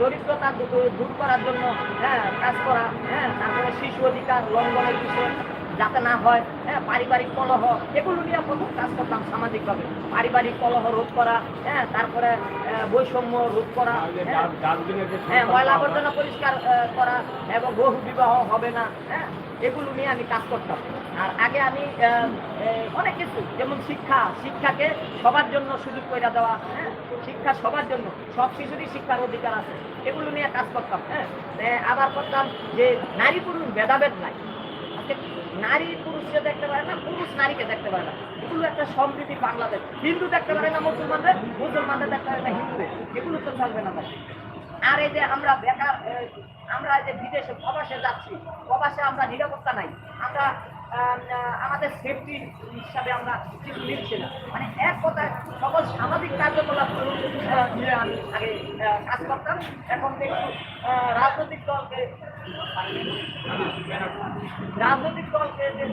দরিদ্রতা দূর দূর করার জন্য হ্যাঁ কাজ করা হ্যাঁ তারপরে শিশু অধিকার লঙ্ঘনের বিষয় যাতে না হয় হ্যাঁ পারিবারিক কলহ, এগুলো নিয়ে প্রথম কাজ করতাম সামাজিকভাবে। পারিবারিক কলহ রোধ করা হ্যাঁ তারপরে বৈষম্য রোধ করা হ্যাঁ হ্যাঁ ময়লা আবর্জনা পরিষ্কার করা, এবং বহু বিবাহ হবে না হ্যাঁ এগুলো নিয়ে আমি কাজ করতাম। আর আগে আমি অনেক কিছু, যেমন শিক্ষা, শিক্ষাকে সবার জন্য সুযোগ করে দেওয়া হ্যাঁ? শিক্ষা সবার জন্য, সব শিশুরই শিক্ষার অধিকার আছে। এগুলো নিয়ে কাজ করতাম হ্যাঁ? আবার করতাম যে নারী পুরুষ ভেদাভেদ নাই। আজকে নারী পুরুষকে দেখতে পারে না, পুরুষ নারীকে দেখতে পারে না। এগুলো একটা সম্প্রীতি বাংলাদেশ। হিন্দু দেখতে পারে না, মুসলমানদের মুসলমানদের দেখতে পারে না, হিন্দুদের। এগুলো তো চলবে না আর এই যে আমরা বেকার আমরা যে বিদেশে, প্রবাসে যাচ্ছি, প্রবাসে আমরা নিরাপত্তা নাই। আমরা আমাদের সেফটি হিসাবে আমরা কিছু নিচ্ছি না। মানে এক কথায় সকল সামাজিক কার্যকলাপ আগে কাজ করতাম। এখন দেখি রাজনৈতিক দলকে রাজনৈতিক দলকে যে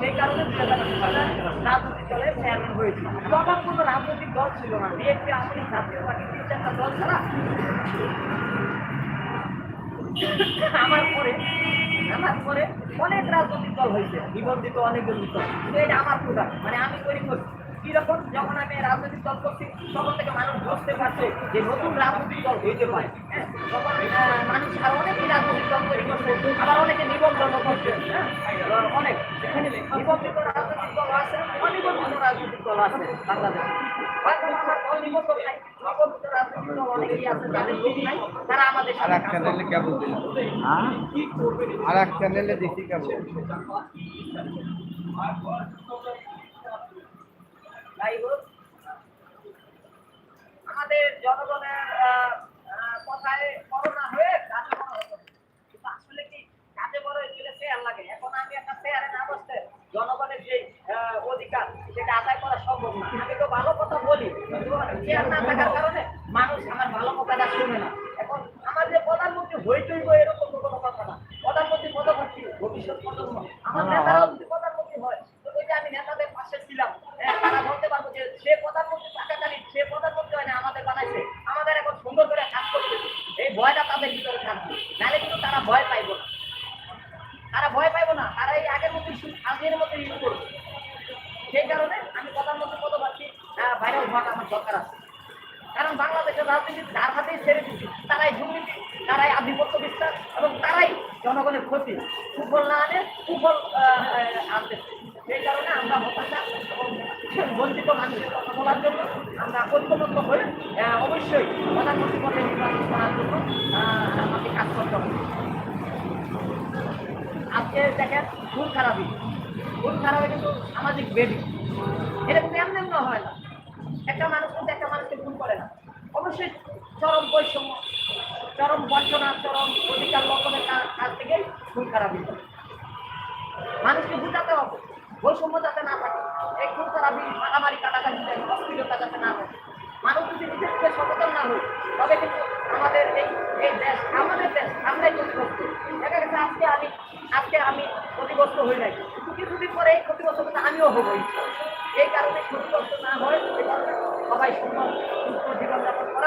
সেই কারণে রাজনৈতিক দলের হয়েছিল। তখন কোনো রাজনৈতিক দল ছিল না। বিএনপি লীগ, জাতীয় পার্টি তিন দল ছাড়া আমার পরে আমার পরে অনেক রাজনৈতিক দল হয়েছে। নিবন্ধিত অনেক দল। এটা আমার প্রোডাক্ট মানে আমি তৈরি করছি। কীরকম? যখন আমি রাজনৈতিক দল করছি তখন থেকে মানুষ বুঝতে পারছে যে নতুন রাজনৈতিক দল হইতে পারে। তখন মানুষ আর অনেকই রাজনৈতিক দল তৈরি করছে। আবার অনেকে নিবন্ধন করছে। হ্যাঁ, অনেক। নিবন্ধিত রাজনৈতিক দল আছে অনিবন্ধিত রাজনৈতিক দল আছে। বাংলাদেশে। নিবন্ধন নাই। আর এক চ্যানেলে কেবল দিলাম। আর এক চ্যানেলে দেখি কেবল। আমাদের জনগণের কথায় করোনা হয়ে কাজে বড় হতো কিন্তু আসলে কি কাজে বড় হয়েছিল শেয়ার লাগে? এখন আমি একটা শেয়ারে না বসতে জনগণের যে আহ, অধিকার সেটা আদায় করা সম্ভব না। আমি তো ভালো কথা বলি কিন্তু না থাকার কারণে মানুষ আমার ভালো কথাটা শুনে না। এখন আমার যে প্রধানমন্ত্রী হইতেই এরকম কোনো কথা না। প্রধানমন্ত্রী পদপ্রার্থী ভবিষ্যৎ প্রজন্ম। আমার নেতারা যদি প্রধানমন্ত্রী হয় তো ওই যে আমি নেতাদের পাশে ছিলাম হ্যাঁ, তারা বলতে পারব যে সে প্রধানমন্ত্রী থাকাকালীন সে প্রধানমন্ত্রী হয় না আমাদের বানাইছে। আমাদের এখন সুন্দর করে কাজ করতে এই ভয়টা তাদের ভিতরে থাকবে। নাহলে কিন্তু তারা ভয় পাইবো না। তারা ভয় পাইবো না। তারা এই আগের মতো আগের মতো ইউজ করবে। সেই কারণে আমি প্রধানমন্ত্রী পদপ্রার্থী ভাইরাল হওয়াটা আমার দরকার আছে। রাজনীতি যার হাতেই ছেড়ে দিচ্ছে তারাই দুর্নীতি তারাই আধিপত্য বিস্তার এবং তারাই জনগণের ক্ষতি। সুফল না আনে আহ, আনতেছে সেই কারণে আমরা হতাশা এবং বঞ্চিত মানুষের কথা বলার জন্য আমরা ঐক্যবদ্ধ হয়ে অবশ্যই প্রধানমন্ত্রী পদে নির্বাচন করার জন্য আমাকে কাজ করতে হবে। আজকে দেখেন খুন খারাপই। খুন খারাপে কিন্তু সামাজিক বেদি এটা এমন হয় না। একটা মানুষ কিন্তু একটা মানুষকে খুন করে না। অবশ্যই চরম বৈষম্য, চরম বঞ্চনা, চরম অধিকার কা- কাছ থেকে খুন খারাপই করে মানুষকে বুঝাতে হবে, বৈষম্য যাতে না থাকে। এই খুন খারাপি মারামারি, কাটাকাটি অস্থিরতা যাতে না থাকে। মানুষ যদি নিজের থেকে সচেতন না হয়, তবে কিন্তু আমাদের এই এই দেশ, আমাদের দেশ, আমরাই ক্ষতিগ্রস্ত। দেখা গেছে আজকে আমি আজকে আমি ক্ষতিগ্রস্ত হই নাই। কিন্তু কিছুদিন পরে এই ক্ষতিগ্রস্ত আমিও হব এই কারণে ক্ষতিগ্রস্ত না হয় সবাই সুন্দর সুস্থ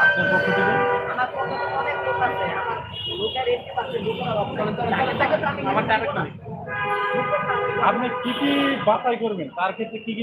আপনার পক্ষ থেকে। আপনি কি কি বাছাই করবেন? তার ক্ষেত্রে কি কি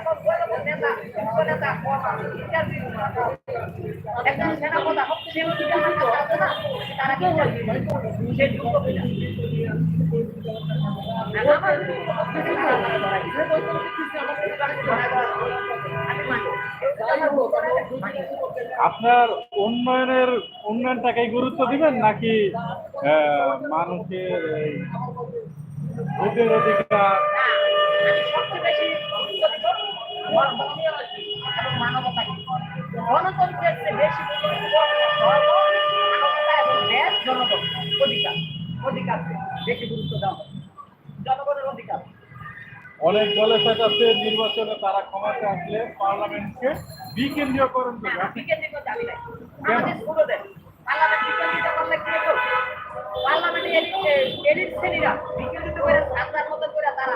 একজন সেনাপতি সবচেয়ে বেশি টাকা না তারা কি ইন্টারভিউ সে যোগ্য কিনা আর আমার আমি আপনার উন্নয়নের উন্নয়নটাকে গুরুত্ব দিবেন নাকি আহ, মানুষের এই ভোটের অধিকার? আমি সবচেয়ে বেশি গুরুত্ব দিব গণতন্ত্র এবং মানবতাকে। গণতন্ত্রের চেয়ে বেশি ধর্ম, মানবতা এবং দেশ জনগণ অধিকার অধিকারকে বেশি গুরুত্ব দেওয়া জনগণের অধিকার। অনেক দলের সাথে আছে নির্বাচনে তারা ক্ষমতা আসলে পার্লামেন্টকে বিকেন্দ্রীয়করণ করবে। না, বিকেন্দ্রিক দাবি নাই আমাদের শুরু দেন পার্লামেন্ট বিকেন্দ্রিত করলে কি হতো? পার্লামেন্টে এলিট শ্রেণীরা বিকেন্দ্রিত করে সাতটার মতো করে তারা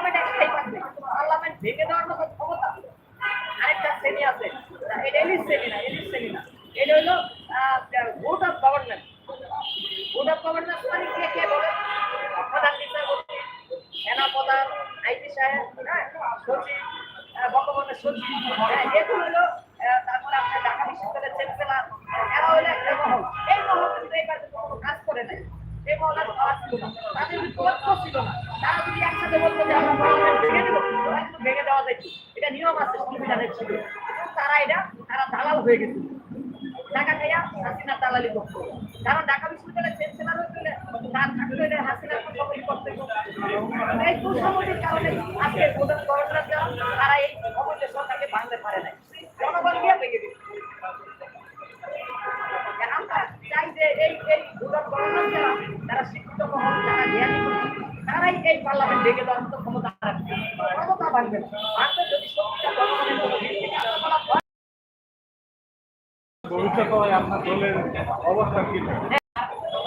অবস্থা কি?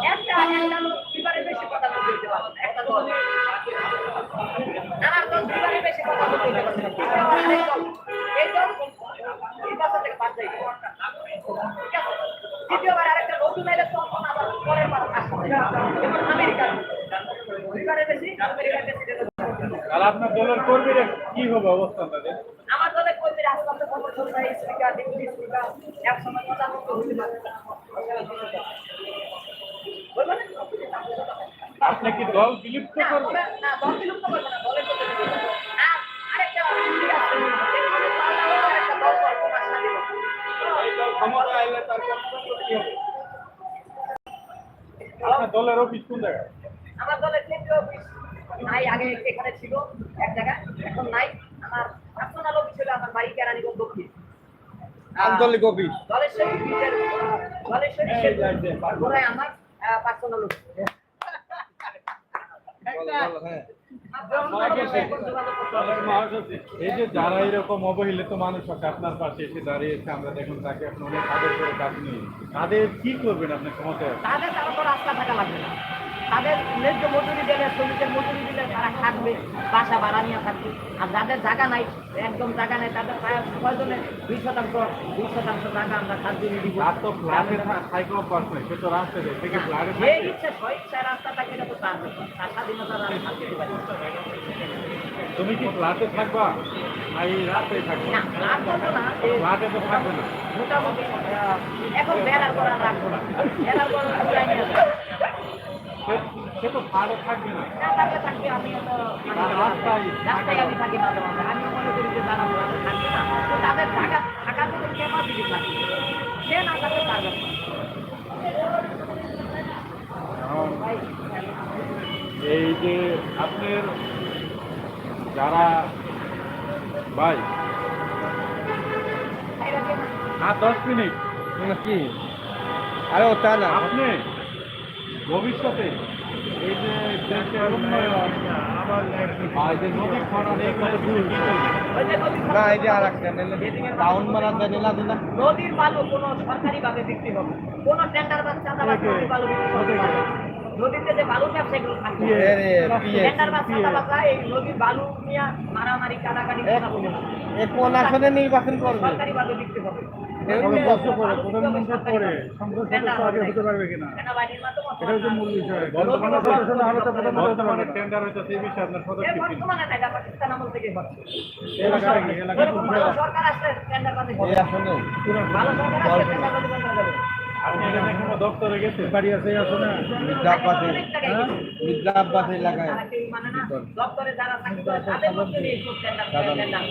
একটা একটা লোক বেশি কথা বলতে একটা দল। আমার দল দুবারের বেশি কথা বলতে দিতে পারবে না। কিন্তু আমার আরেক দল, এই দল নির্বাচন থেকে বাদ যাইবে। দ্বিতীয়বার আরেকটা নতুন এলে তখন আবার পরের বার। আমেরিকার বেশি আমেরিকার তাহলে আপনার দলের কর্মীরা কি হবে অবস্থা তাদের? আমার দলের কর্মীরা আজকাল খবর স্পিকার ডেপুটি স্পিকার এক সময় প্রধানমন্ত্রী হতে পারে। আপনি কি দল বিলুপ্ত করবেন? না, দল বিলুপ্ত করবে না, দলের অফিস কোন জায়গায়? আমার দলের কেন্দ্রীয় অফিস। নাই আগে এখানে ছিল এক জায়গায়। এখন নাই। আমার পার্সোনাল অফিস ছিল আমার বাড়ি কেরানীগঞ্জ দক্ষিণ। আঞ্চলিক অফিস। আমার পার্সোনাল হ্যাঁ। এই যে যারা এরকম অবহেলিত মানুষ আছে আপনার পাশে এসে দাঁড়িয়েছে আমরা দেখুন তাকে আপনি অনেক আদর করে কাজ নিয়ে তাদের কি করবেন আপনি ক্ষমতায় তাদের তারা তো রাস্তা থাকা লাগবে না। তাদের ন্যায্য মজুরি দিলে শ্রমিকের মজুরি দিলে তারা থাকবে বাসা ভাড়া নিয়ে থাকবে। আর যাদের জায়গা নাই একদম জায়গা নাই তাদের প্রয়োজনে দুই শতাংশ দুই শতাংশ টাকা আমরা খাদ্য দিব। ইচ্ছে স্বইচ্ছায় রাস্তা থাকে এটা তো তার তার স্বাধীনতা তুমি কি ফ্ল্যাটে থাকবা? না এই থাকবা। না আর করব না ফ্ল্যাটে তো থাকবে না। মোটামুটি এখন বেড়ার করা রাখব না। বেড়ার করা। সে- তো ফ্ল্যাটে থাকবে না। না থাকলে থাকবে আমি মানে রাস্তায়- রাস্তায় আমি থাকি মাঝে মাঝে। আমি মনে করি যে তারা ফ্ল্যাটে থাকবে না। তো তাদের থাকা থাকার মতো ক্যাপাসিটি থাকে সে না এই যে আপনার যারা ভাই আর দশ মিনিট। না কি? আরে ও তা না। আপনি? ভবিষ্যতে এই যে দেশের উন্নয়ন আর যে নদী খনন এই না এই যে আর একটা টাউন নদীর বালু কোনো সরকারি ভাবে বিক্রি হবে কোন টেন্ডার বা চাঁদাবাজ নদীর বালু বিক্রি করতে নদীতে যে বালু সেগুলো থাকবে বা এই নদীর বালু নিয়ে মারামারি কাটাকাটি কোন আসনে নির্বাচন করবে। সরকারি ভাবে বিক্রি হবে। সরকার আসলে ভালো সরকার আসলে দপ্তরে গেছে বাড়ি আছে না এলাকায়। তারা কেউ না, দপ্তরে যারা চাকরি তাদের মধ্যে নিয়ে খুব টেন্ডার টেন্ডার।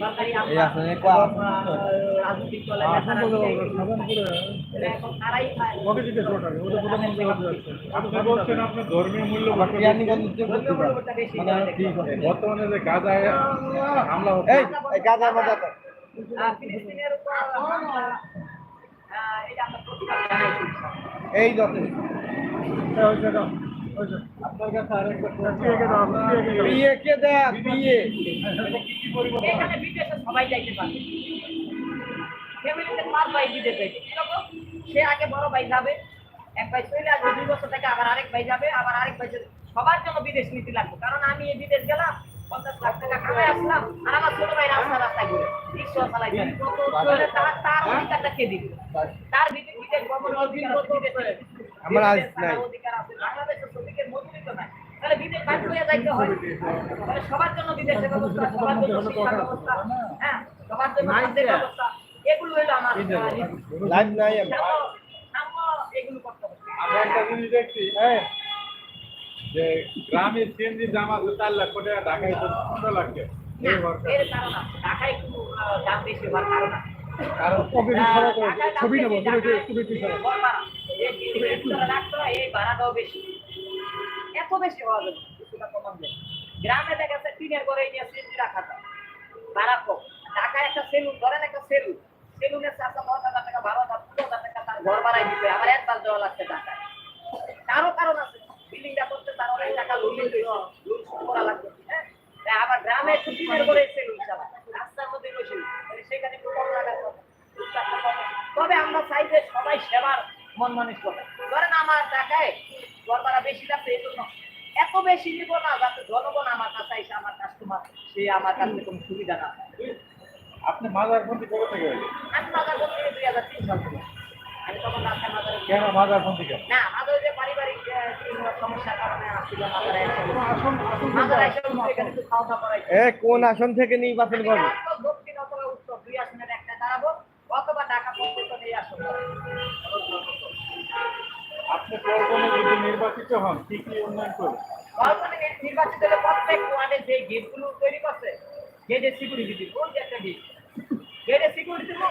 সরকারি এই আমলা, আসনে রাজনৈতিক দলের নেতারা নিয়ে এরা এখন তারাই ওকে জিজ্ঞেস করতে ওটা প্রধানমন্ত্রী হতে যাচ্ছে আপনি বলছেন আপনার ধর্মীয় মূল্য বিয়ানীগঞ্জ যে করতে পারে মূল্যবোধটা বেশি মানে ঠিক আছে বর্তমানে যে গাজায় হামলা হচ্ছে। এই এই গাজা ফিলিস্তিনের উপর হামলা, আহ, এটা আমরা প্রতিবাদ জানাইছি। এই যথেষ্ট আপনার কাছে আরেকটা বিয়ে কে দেয়া বিয়ে। এখানে বিদেশে সবাই যাইতে পারে। ফ্যামিলিতে পাঁচ ভাই বিদেশ যাইতে কীরকম? সে আগে বড় ভাই যাবে এক ভাই চলে আসবে দুই বছর থেকে আবার আরেক ভাই যাবে আবার আরেক ভাই সবার জন্য বিদেশ নীতি লাগবে। কারণ আমি এই বিদেশ গেলাম পঞ্চাশ লাখ টাকা কামাই আসলাম আর আমার ছোট ভাই রাস্তা রাস্তায় ঘুরে রিক্সা চালাই তার তার অধিকারটা কে দিবে তার বিদেশ বিদেশ ভ্রমণের অধিকার আছে বিদেশে। আমার আজ নাই। অধিকার আছে বাংলাদেশের শ্রমিকের মজুরি তো নাই তাহলে বিদেশ বাইর করে যাইতে হয় তাহলে সবার জন্য বিদেশের ব্যবস্থা সবার জন্য শিক্ষার ব্যবস্থা হ্যাঁ সবার জন্য খাদ্যের ব্যবস্থা এগুলো হলো আমার লাইভ নাই আমি সাম্য- সাম্য এগুলো করতে হবে আমরা একটা জিনিস দেখছি যে গ্রামে সিএনজি দাম আছে চার লাখ টাকা ঢাকায় তো পনেরো লাখ ঢাকায় একটু দাম বেশি হওয়ার কারণ ছবি নেব এত বেশি হওয়া যাবে কিছুটা কমান গ্রামে দেখা যাচ্ছে টিনের ঘরে নিয়ে সিএনজি রাখা যায়। ভাড়া কম। ঢাকায় একটা সেলুন ধরেন একটা সেলুন। সেলুনের চারটা দশ হাজার টাকা বারো হাজার পনেরো হাজার টাকা তার ঘর ভাড়ায় দিতে একবার দেওয়া লাগছে ঢাকায়। তারও কারণ আছে। বিল্ডিংটা করতে টাকা তবে আমরা চাই যে সবাই সেবার মন মানসিকতা ধরেন আমার টাকায় ঘর বেশি যাচ্ছে এই জন্য এত বেশি নিব না যাতে জনগণ আমার কাছে এসে আমার কাস্টমার সে আমার কাছে কোনো সুবিধা না আপনি মাজার বন্দি করে থেকে আমি মাদার বলতে দুই হাজার তিন সাল থেকে। রাস্তায় মাদার কেন মাজার বন্দি না মাদার যে পারিবারিক সমস্যার কারণে আসছিল মাদার করাই। এ কোন আসন থেকে নির্বাচন করবে দক্ষিণ অথবা উত্তর দুই আসনের একটা দাঁড়াবো অথবা ঢাকা পর্যন্ত নিয়ে আসব আপনি যদি নির্বাচিত হন কি কি উন্নয়ন করবেন? নির্বাচিত হলে প্রত্যেক ওয়ার্ডে যে গেটগুলো তৈরি করছে সিকিউরিটি দিব কোন যে একটা গেট সিকিউরিটি দিব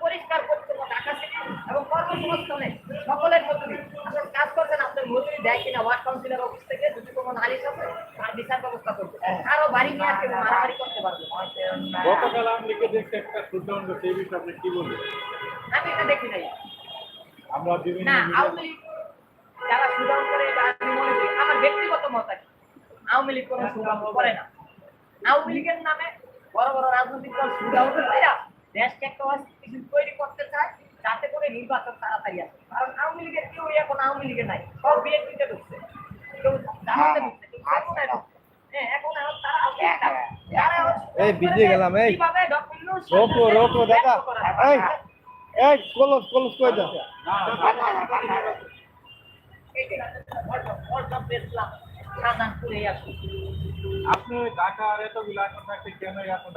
পরিষ্কার পরিচ্ছন্ন ঢাকা সিটি এবং কর্মসংস্থানে সকলের মজুরি আপনার কাজ করছেন আপনার মজুরি দেয় কিনা ওয়ার্ড কাউন্সিলর অফিস থেকে যদি কোনো নালিশ আছে তার বিচার ব্যবস্থা করবে আরও বাড়ি নিয়ে কেউ মারামারি করতে পারবে গতকাল আমি লিখে একটা শুদ্ধান্ত সেই বিষয়ে আপনি কি বলবেন? আমি এটা দেখি নাই আমরা বিভিন্ন না media- আওয়ামী লীগ যারা করে আমার ব্যক্তিগত মত আছে আওয়ামী লীগ কোনো করে না। আওয়ামী লীগের নামে বড় বড় রাজনৈতিক দল সুদান করে দেশকে একটা অস্থিতিশীল তৈরি করতে চায় যাতে করে নির্বাচন তাড়াতাড়ি আসে কারণ আওয়ামী লীগের কেউ এখন আওয়ামী লীগে নাই সব বিএনপিতে ঢুকছে কেউ জামাতে ঢুকছে কেউ সেকুলারে ঢুকছে হ্যাঁ এই ভিজে গেলাম, এই। কীভাবে ডক্টর ইউনূস রোকো রোকো দাদা এই এই কলস কলস কই দাও এই করে আসুন। আপনি ঢাকার এতগুলো এত থাকতে কেন এখন